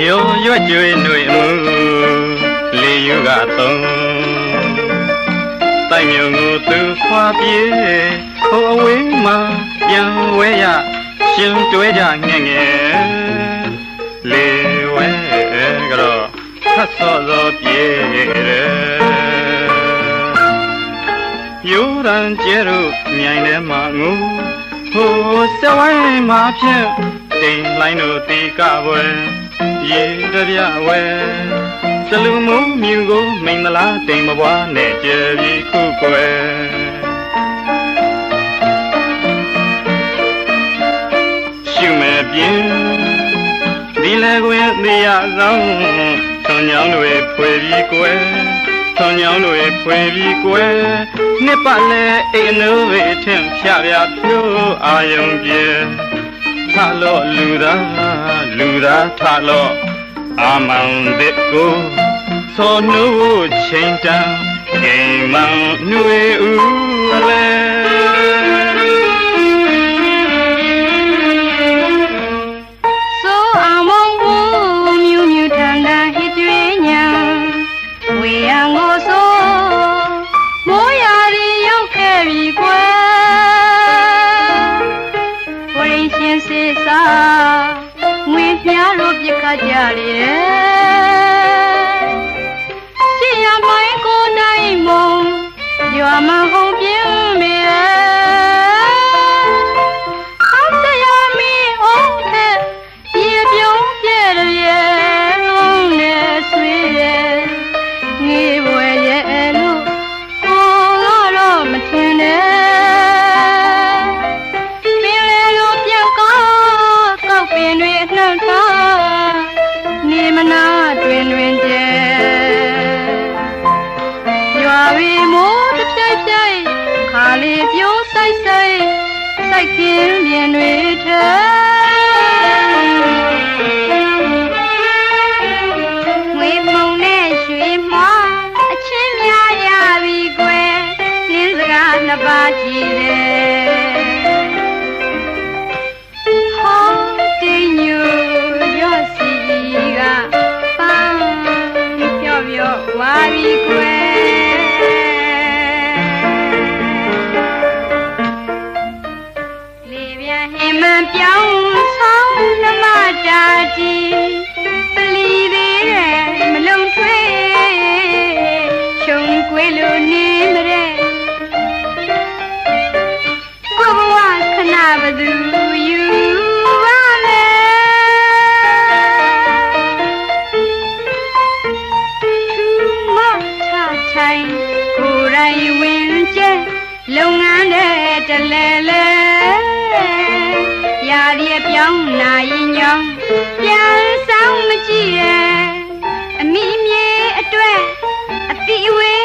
ရောရွက်ကြွေຫນွေမှုလေယူကသုံးတိုက်မြုံကိုသူခွာပြေးဟိုအဝေးမှာပြန်ဝဲရရှင်တွဲကြငဲ့ငယ်လေဝဲကတော့ခတ်စောစောပြေးတယ်ယူရန်ကျဲတို့မြိုင်ထဲမှာငူဟိုစဝိုင်းမှာဖြင့်တိမ်လိုင်းတို့တီကပွဲ ရေတပြဝဲစလူမုံမြူကိုမိန်မလားတိမ်မပွားနဲ့ကြယ်ပြီးခုကွယ်ရှုမဲ့ပြင်းဒီလေကွင်းသေရဆောင်သွန်ညောင်းတွေဖွေပြီးကွယ်သွန်ညောင်းတွေဖွေပြီးကွယ်နှစ်ပတ်လဲအိမ်အနိုးတွေထင်ဖြပြဖြိုးအာယုံပြေ ထလော့လူသားလူသားထလော့အာမောင်တဲ့ကိုသောနုချိန်တန်အိမ်မောင်နှွေဦးလဲ လို့ပြ ခင်းပြင်တွေထဲငွေမုံနဲ့ရွှေမွားအချင်းများရပြီကွယ်နင်းစကားနှစ်ပါးကြည့်တယ်ဟောတင်ညူရော့စီ ပြောင်းဆောင်နှမတာတီပလီသေးတယ်မလုံထွေးချုံကွေးလို့နေမတဲ့ကိုဘဝခဏဘသူယူပါလဲသူမချထိုင်ကိုယ်တိုင်ဝင်ကျဲလုပ်ငန်းတဲ့တလဲလဲ ရပြောင်းနိုင်ညောင်းပြန်ဆောင်မကြည့်ရဲ့အမိမြေအတွက်အတိအဝေး